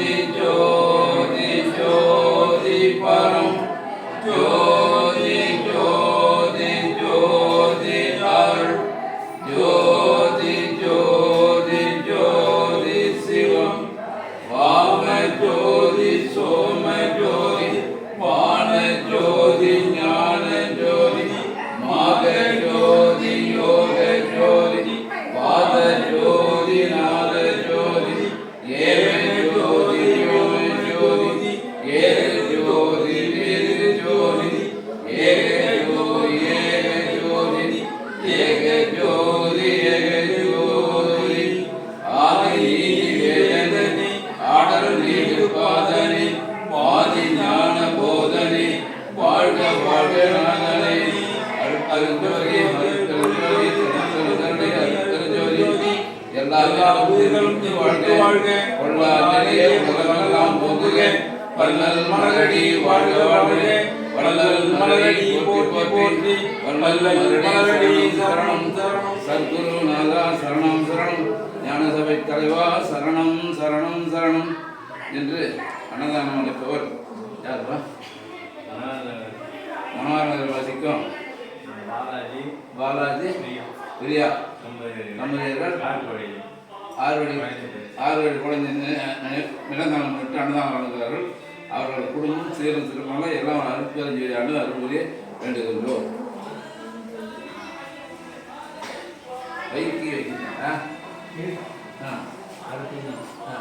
ज्योति ज्योति ज्योति परम ज्योति பாதனி பாதி ஞான போதனி வாழ்க வாழ்க நாதனே. அருள்ஜோதி அருள்ஜோதி திருத்தருதனை அருள்ஜோதி எல்லா உயிர்களும் வாழ்க. வாழ்க கொள்ளா உலகமெல்லாம் போகுக வள்ளல் மலரடி வாழ்க வாழ்க. வள்ளல் மலரடி போற்றி போற்றி. வள்ளல் மலரடி சரணம் சரணம். சத்குரு நாதா சரணம் சரணம். தலைவா சரணம் சரணம் சரணம். என்று அன்னதானம் அளிப்பவர் யாருப்பா? மனோகரநகர் வாசிக்கும் பாலாஜி பாலாஜி பிரியா. நம்முடையர்கள் ஆறு வழி ஆறு வழி குழந்தை நிலந்தானம் விட்டு அன்னதானம் வழங்குகிறார்கள். அவர்கள் குடும்பம் சீரும் சிறப்பாக எல்லாம் அருட்பெருஞ்செய்தி ஆண்டு அருள்புரிய வேண்டுகின்றோம். வைக்கி வைக்கிறா ஆ. ஆ.